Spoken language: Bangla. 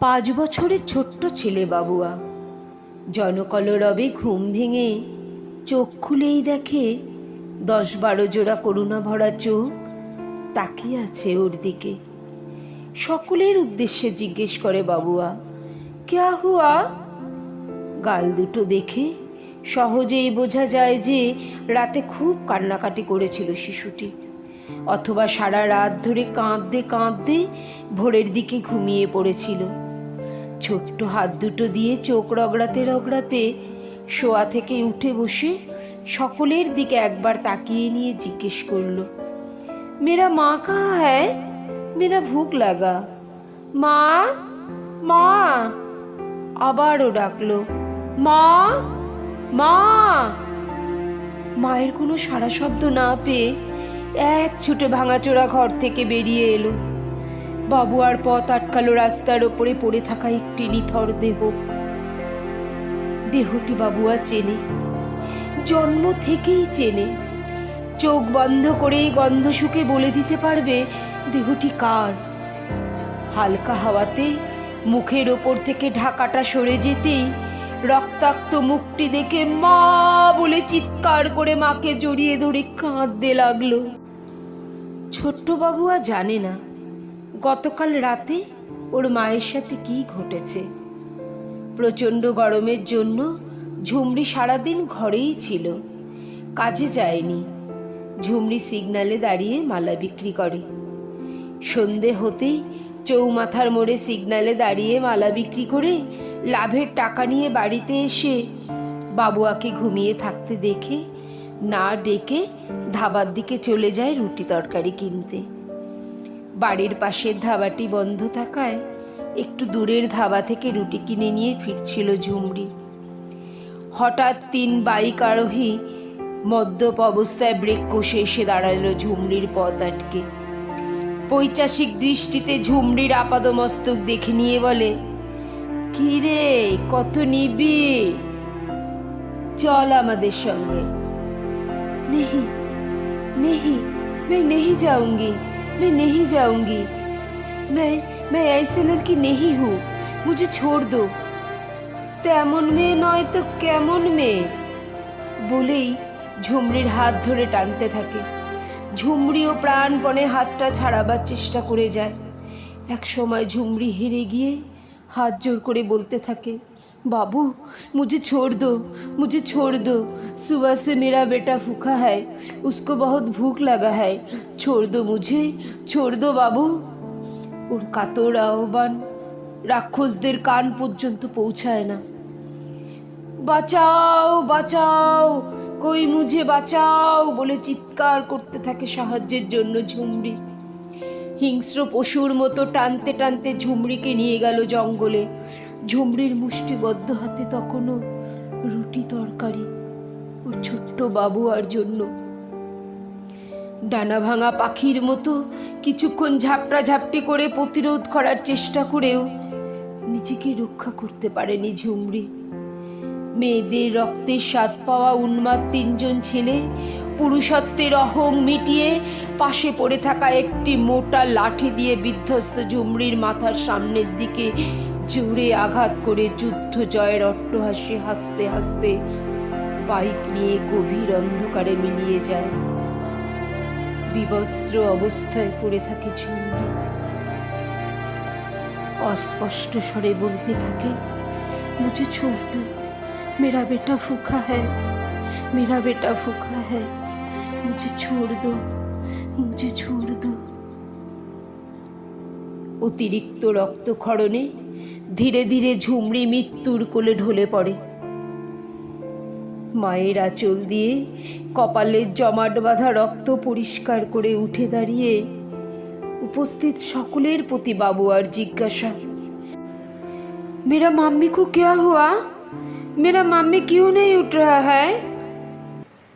পাঁচ বছরের ছোট্ট ছেলে বাবুয়া। জনকলরবে ঘুম ভেঙে চোখ খুলেই দেখে, দশ বারো জোড়া করুণা ভরা চোখ তাকিয়ে আছে ওর দিকে। সকলের উদ্দেশ্যে জিজ্ঞেস করে বাবুয়া ক্যা হুয়া? গাল দুটো দেখে সহজেই বোঝা যায় যে রাতে খুব কান্নাকাটি করেছিল শিশুটি। অথবা সারা রাত ধরে কাঁদতে কাঁদতে ভোরের দিকে ঘুমিয়ে পড়েছিল। ছোট্ট হাত দুটো দিয়ে চোখ রগড়াতে রগড়াতে শোয়া থেকে উঠে বসে সকলের দিকে একবার তাকিয়ে নিয়ে জিজ্ঞেস করল, মেরা মা কাহা হ্যায়? মেরা ভুক লাগা। মা? মা? আবারও ডাকলো, মা? মা? মায়ের কোনো সারা শব্দ না পেয়ে এক ছুটে ভাঙাচোরা ঘর থেকে বেরিয়ে এলো। বাবু আর পথ আটকালো রাস্তার ওপরে পড়ে থাকা একটি নিথর দেহ। দেহটি বাবুয়া চেনে। জন্ম থেকেই চেনে। চোখ বন্ধ করে গন্ধ শুকে বলে দিতে পারবে, দেহটি কার? হালকা হাওয়াতে মুখের ওপর থেকে ঢাকাটা সরে যেতেই রক্তাক্ত মুখটি দেখে মা বলে চিৎকার করে মাকে জড়িয়ে ধরে কাঁদতে লাগল। ছোট্ট আর জানে না গতকাল রাতে ওর মায়ের সাথে কি ঘটেছে। প্রচণ্ড গরমের জন্য ঝুমরি সারাদিন ঘরেই ছিল, কাজে যায়নি। ঝুমড়ি সিগনালে দাঁড়িয়ে মালা বিক্রি করে। সন্ধে হতেই চৌমাথার মোড়ে সিগনালে দাঁড়িয়ে মালা বিক্রি করে লাভের টাকা নিয়ে বাড়িতে এসে বাবুয়াকে ঘুমিয়ে থাকতে দেখে না ডেকে ধাবার দিকে চলে যায় রুটি তরকারি কিনতে। বাড়ির পাশের ধাবাটি বন্ধ থাকায় একটু দূরের ধাবা থেকে রুটি কিনে নিয়ে ফিরছিল ঝুমড়ি। হঠাৎ তিন বাইক আরোহী মদ্যপ অবস্থায় ব্রেক কষে এসে দাঁড়াল ঝুমড়ির পথ আটকে। পৈচাসিক দৃষ্টিতে ঝুমরির আপাদমস্তক দেখে নিয়ে বলে কি রে কত নিবি চল আমাদের সঙ্গে। नहीं नहीं मैं नहीं जाऊंगी मैं नहीं जाऊंगी मैं मैं ऐसे लड़की नहीं हूँ मुझे छोड़ दो তেমন মেয়ে নয় তো কেমন মেয়ে বলেই ঝুমরির হাত ধরে টানতে থাকে ঝুমরিও প্রাণপণে হাতটা ছাড়াবার চেষ্টা করে যায় এক সময় ঝুমরি হেরে গিয়ে হাত জোর করে বলতে থাকে, বাবু, মুঝে ছোড় দো, মুঝে ছোড় দো। সুবহ সে মেরা বেটা ফুকা হ্যায়, উসকো বহুত ভুক লাগা হ্যায়। ছোড় দো মুঝে, ছোড় দো বাবু। ওর কাতর আহ্বান রাক্ষসদের কান পর্যন্ত পৌঁছায় না। বাঁচাও বাঁচাও, কই মুঝে বাঁচাও? বলে চিৎকার করতে থাকে সাহায্যের জন্য ঝুমড়ি। হিংস্র পশুর মতো টানতে টানতে ঝুমড়িকে নিয়ে গেল জঙ্গলে। ঝুমরির মুষ্টিবদ্ধ হাতে তখনও রুটি তরকারি ওর ছোট্ট বাবু আর জন্য। ডানা ভাঙা পাখির মতো কিছুক্ষণ ঝাপটা ঝাপটি করে প্রতিরোধ করার চেষ্টা করেও নিজেকে রক্ষা করতে পারেনি ঝুমরি মেয়েদের রক্তের স্বাদ পাওয়া উন্মাদ তিনজন ছেলে পুরুষত্বের অহং মিটিয়ে পাশে পড়ে থাকা একটি মোটা লাঠি দিয়ে বিধ্বস্ত ঝুমরির মাথার সামনের দিকে জোরে আঘাত করে যুদ্ধ জয়ের অট্টহাসি হাসতে হাসতে বাইক নিয়ে গভীর অন্ধকারে মিলিয়ে যায়। বিবস্ত্র অবস্থায় পড়ে থাকে ঝুমরি অস্পষ্ট স্বরে বলতে থাকে, মুছে দো मेरा बेटा भूखा है मेरा बेटा भूखा है मुझे छोड़ दो मुझे छोड़ दो অতিরিক্ত রক্তক্ষরণে ধীরে ধীরে ঝুমড়ি মৃত্যুর কোলে ঢলে পড়ে মায়ের আঁচল দিয়ে কপালের জমাট বাঁধা রক্ত পরিষ্কার করে উঠে দাঁড়িয়ে উপস্থিত সকলের প্রতি বাবু আর জিজ্ঞাসা मेरा मम्मी को क्या हुआ मेरा मामी क्यों नहीं उठ रहा है?